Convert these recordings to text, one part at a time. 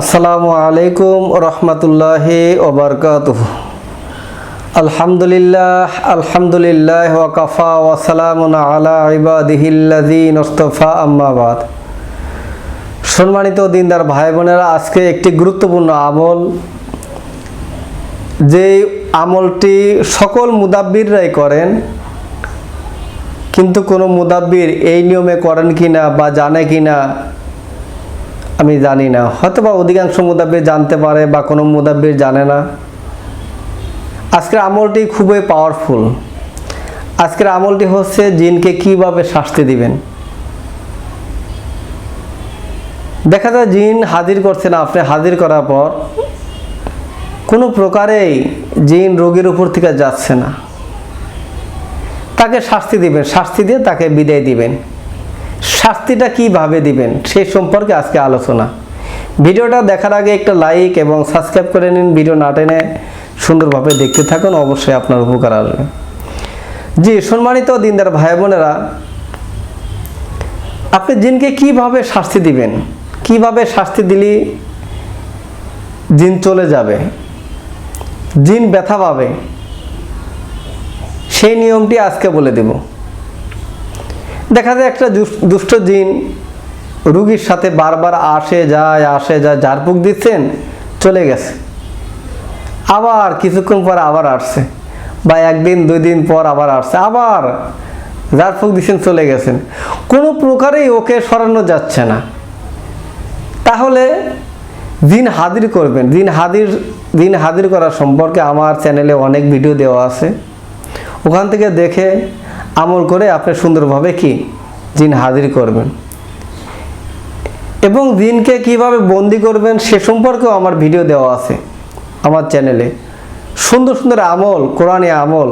আসসালামু আলাইকুম রহমতুল্লাহি ওবরকাত আলহামদুলিল্লাহ আলহামদুলিল্লাহ ওয়াকাফা ওয়াসালামুন আলা ইবাদিহিল্লাযী নস্তফা আম্মাবাদ সম্মানিত দিনদার ভাই বোনেরা আজকে একটি গুরুত্বপূর্ণ আমল। যে আমলটি সকল মুদাব্বিররাই করেন, কিন্তু কোনো মুদাব্বির এই নিয়মে করেন কিনা বা জানে কিনা আমি জানি না। হয়তো বা অধিকাংশ মুদাব্বির জানতে পারে বা কোনো মুদাব্বির জানে না। আজকের আমলটি খুবই পাওয়ারফুল আজকের আমলটি হচ্ছে জিনকে কীভাবে শাস্তি দিবেন? দেখা যায় জিন হাজির করছেন আপনি হাজির করার পর কোনো প্রকারেই জিন রোগীর উপর থেকে যাচ্ছে না। তাকে শাস্তি দিবেন, শাস্তি দিয়ে তাকে বিদায় দিবেন। শাস্তিটা কীভাবে দিবেন সে সম্পর্কে আজকে আলোচনা। ভিডিওটা দেখার আগে একটা লাইক এবং সাবস্ক্রাইব করে নিন। ভিডিও না টেনে সুন্দরভাবে দেখতে থাকুন, অবশ্যই আপনার উপকার আসবে। জি, সম্মানিত দিনদার ভাই বোনেরা, আপনি জিনকে কীভাবে শাস্তি দিবেন? কীভাবে শাস্তি দিলি জিন চলে যাবে? জিন ব্যথা পাবে? সেই নিয়মটি আজকে বলে দেব। দেখা যায় একটা দুষ- দুষ্ট জিন রুগীর সাথে বারবার আসে যায় আসে যায় ঝাড়ফুঁক দিচ্ছেন, চলে গেছে। আবার কিছুক্ষণ পর আবার আসছে বা একদিন দুই দিন পর আবার আসছে, আবার ঝাড়ফুঁক দিচ্ছেন, চলে গেছেন। কোনো প্রকারেই ওকে সরানো যাচ্ছে না। তাহলে দিন হাজির করবেন। দিন হাজির দিন হাজির করা সম্পর্কে আমার চ্যানেলে অনেক ভিডিও দেওয়া আছে। ওখান থেকে দেখে আমল করে আপনি সুন্দরভাবে কি? জিন হাজির করবেন। এবং দিনকে কীভাবে বন্দি করবেন সে সম্পর্কেও আমার ভিডিও দেওয়া আছে আমার চ্যানেলে। সুন্দর সুন্দর আমল, কোরআনে আমল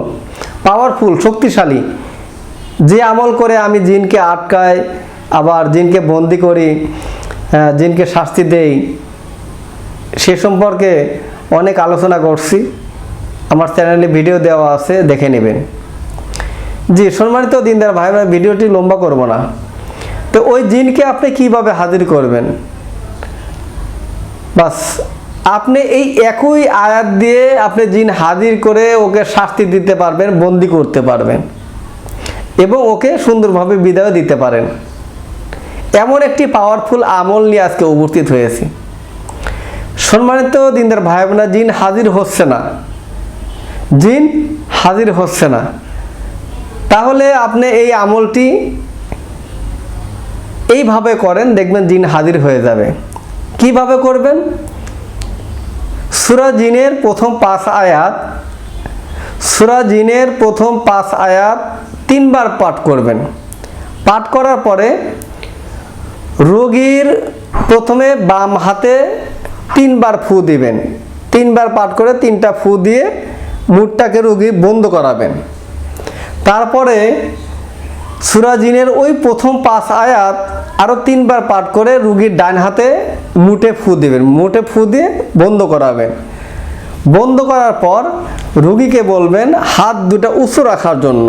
পাওয়ারফুল শক্তিশালী। যে আমল করে আমি জিনকে আটকাই, আবার জিনকে বন্দি করি জিনকে শাস্তি দেই, সে সম্পর্কে অনেক আলোচনা করছি। আমার চ্যানেলে ভিডিও দেওয়া আছে, দেখে নেবেন। জি, সম্মানিত দিনদার ভাই ভাই ভিডিওটি লম্বা করব না। তো ওই জিনকে আপনি কীভাবে হাজির করবেন? বাস, আপনি এই একই আয়াত দিয়ে আপনি জিন হাজির করে ওকে শাস্তি দিতে পারবেন, বন্দি করতে পারবেন এবং ওকে সুন্দরভাবে বিদায় দিতে পারেন। এমন একটি পাওয়ারফুল আমল নিয়ে আজকে উপস্থিত হয়েছি। সম্মানিত দিনদার ভাই বোনা জিন হাজির হচ্ছে না। জিন হাজির হচ্ছে না। তাহলে আপনি এই আমলটি এইভাবে করেন, দেখবেন জিন হাজির হয়ে যাবে। কীভাবে করবেন? সুরা জিনের প্রথম পাঁচ আয়াত, সুরা জিনের প্রথম পাঁচ আয়াত তিনবার পাঠ করবেন। পাঠ করার পরে রোগীর প্রথমে বাম হাতে তিনবার ফু দিবেন। তিনবার পাঠ করে তিনটা ফু দিয়ে মুখটাকে রোগী বন্ধ করাবেন। তারপরে সুরাজিনের ওই প্রথম পাঁচ আয়াত আরও তিনবার পাঠ করে রুগীর ডান হাতে মুটে ফু দেবেন মুটে ফু দিয়ে বন্ধ করাবেন। বন্ধ করার পর রুগীকে বলবেন হাত দুটা উঁচু রাখার জন্য।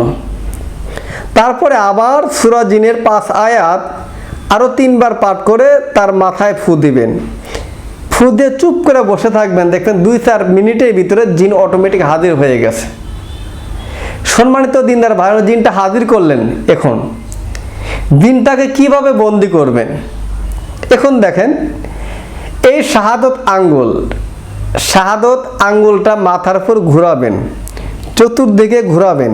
তারপরে আবার সুরাজিনের পাঁচ আয়াত আরও তিনবার পাঠ করে তার মাথায় ফু দিবেন। ফু দিয়ে চুপ করে বসে থাকবেন, দেখবেন দুই চার মিনিটের ভিতরে জিন অটোমেটিক হাজির হয়ে গেছে। সম্মানিত দিনদার ভাই দিনটা হাজির করলেন এখন। দিনটাকে কীভাবে বন্দি করবেন? এখন দেখেন, এই শাহাদত আঙ্গুল, শাহাদত আঙ্গুলটা মাথার উপর ঘোরাবেন, চতুর্দিকে ঘোরাবেন,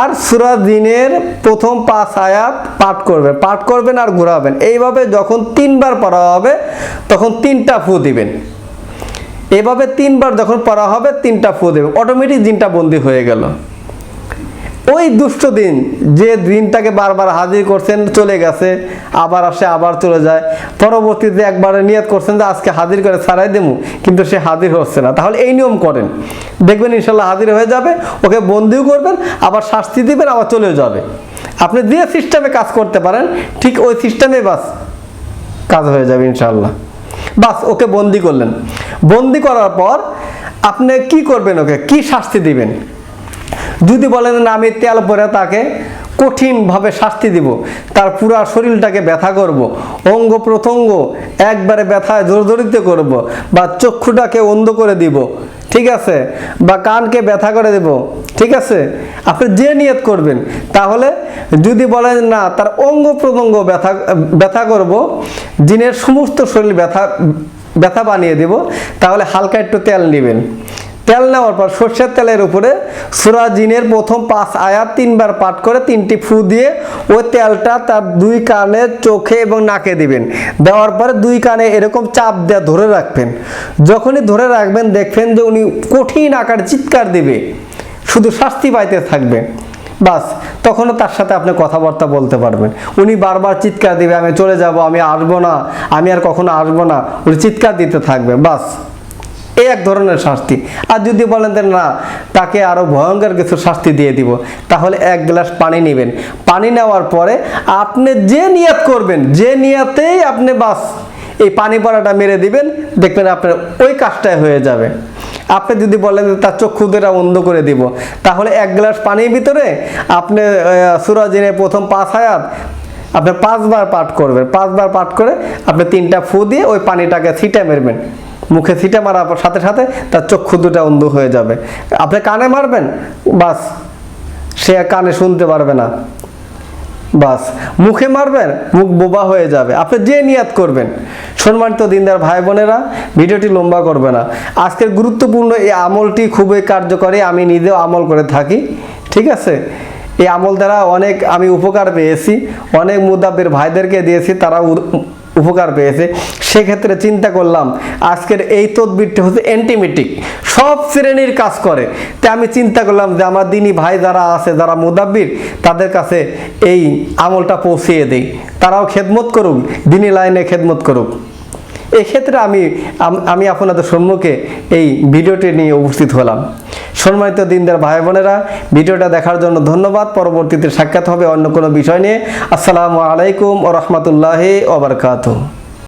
আর সুরা দিনের প্রথম পাঁচ আয়াত পাঠ করবেন পাঠ করবেন আর ঘোরাবেন। এইভাবে যখন তিনবার পড়া হবে, তখন তিনটা ফু দিবেন। এভাবে তিনবার যখন পড়া হবে, তিনটা ফু দেবে অটোমেটিক দিনটা বন্দি হয়ে গেল। ওই দুষ্ট দিন, যে দিনটাকে বারবার হাজির করছেন, চলে গেছে, আবার আসে, আবার চলে যায়। পরবর্তীতে একবার নিয়ত করছেন যে, আজকে হাজির করে ছাড়াই দেবো কিন্তু সে হাজির হচ্ছে না। তাহলে এই নিয়ম করেন। দেখবেন ইনশাল্লাহ হাজির হয়ে যাবে, ওকে বন্দিও করবেন, আবার শাস্তি দিবেন, আবার চলেও যাবে। আপনি যে সিস্টেমে কাজ করতে পারেন, ঠিক ওই সিস্টেমে বাস, কাজ হয়ে যাবে ইনশাল্লাহ। বাস, ওকে বন্দি করলেন। বন্দি করার পর আপনি কি করবেন ওকে? কি শাস্তি দিবেন? যদি বলেন না, আমি তেল পরে তাকে কঠিনভাবে শাস্তি দিব, তার পুরা শরীরটাকে ব্যথা করব, অঙ্গ প্রত্যঙ্গ একবারে ব্যথায় জর্জরিত করব বা চক্ষুটাকে অন্ধ করে দিব, ঠিক আছে? বা কানকে ব্যথা করে দেব, ঠিক আছে? আপনি যে নিয়ত করবেন, তাহলে যদি বলেন না, তার অঙ্গ প্রত্যঙ্গ ব্যথা ব্যথা করব, জিনের সমস্ত শরীর ব্যথা ব্যথা বানিয়ে দেব, তাহলে হালকা একটু তেল নেবেন। তেল নেওয়ার পর সর্ষের তেলের উপরে সুরা জিনের প্রথম পাঁচ আয়াত তিনবার পাঠ করে তিনটি ফু দিয়ে ওই তেলটা তার দুই কানে, চোখে এবং নাকে দিবেন। দেওয়ার পরে দুই কানে এরকম চাপ দেওয়া ধরে রাখবেন। যখনই ধরে রাখবেন, দেখবেন যে উনি কঠিন আকারে চিৎকার দিবে। শুধু শাস্তি পাইতে থাকবে বাস, তখনও তার সাথে আপনি কথাবার্তা বলতে পারবেন। উনি বারবার চিৎকার দিবে, আমি চলে যাব, আমি আসব না, আমি আর কখনো আসব না। উনি চিৎকার দিতে থাকবে, বাস। এই এক ধরনের শাস্তি। আর যদি বলেন যে না, তাকে আরও ভয়ঙ্কর কিছু শাস্তি দিয়ে দিব, তাহলে এক গ্লাস পানি নেবেন। পানি নেওয়ার পরে আপনি যে নিয়াত করবেন, যে নিয়াতেই আপনি বাস, এই পানি পড়াটা মেরে দিবেন, দেখবেন আপনার ওই কাজটাই হয়ে যাবে। আপনি যদি বলেন তার চক্ষু দুটা অন্ধ করে দিব, তাহলে এক গ্লাস পানির ভিতরে আপনি সুরাজিনের প্রথম পাঁচ হায়াত আপনি পাঁচবার পাঠ করবেন। পাঁচবার পাঠ করে আপনি তিনটা ফু দিয়ে ওই পানিটাকে ছিটা মেরবেন। মুখে ছিটা মারার সাথে সাথে তার চক্ষু দুটা অন্ধ হয়ে যাবে। আপনি কানে মারবেন? বাস। সে কানে শুনতে পারবে না। বাস। মুখে মারবেন? মুখ বোবা হয়ে যাবে। আপনি যে নিয়াত করবেন। সম্মানিত দিনদার ভাই বোনেরা, ভিডিওটি লম্বা করবে না। আজকের গুরুত্বপূর্ণ এই আমলটি খুবই কার্যকরী। আমি নিজেও আমল করে থাকি। ঠিক আছে? এই আমল দ্বারা অনেক আমি উপকার পেয়েছি। অনেক মুদাব্বির ভাইদেরকে দিয়েছি। তারা উপকার পেয়েছে। সেক্ষেত্রে চিন্তা করলাম, আজকের এই তদবিরটি হচ্ছে অ্যান্টিমেটিক সব শ্রেণির কাজ করে। তাই আমি চিন্তা করলাম যে আমার দিনী ভাই যারা আছে, যারা মুদাব্বির, তাদের কাছে এই আমলটা পৌঁছিয়ে দেই। তারাও খেদমত করুক, দিনী লাইনে খেদমত করুক। এক্ষেত্রে আমি আমি আপনাদের সম্মুখে এই ভিডিওটি নিয়ে উপস্থিত হলাম। সম্মানিত দিনদার ভাই বোনেরা, ভিডিওটা দেখার জন্য ধন্যবাদ। পরবর্তীতে সাক্ষাৎ হবে অন্য কোনো বিষয় নিয়ে। আসসালামু আলাইকুম ও রহমতুল্লাহ ওবরকাতুহ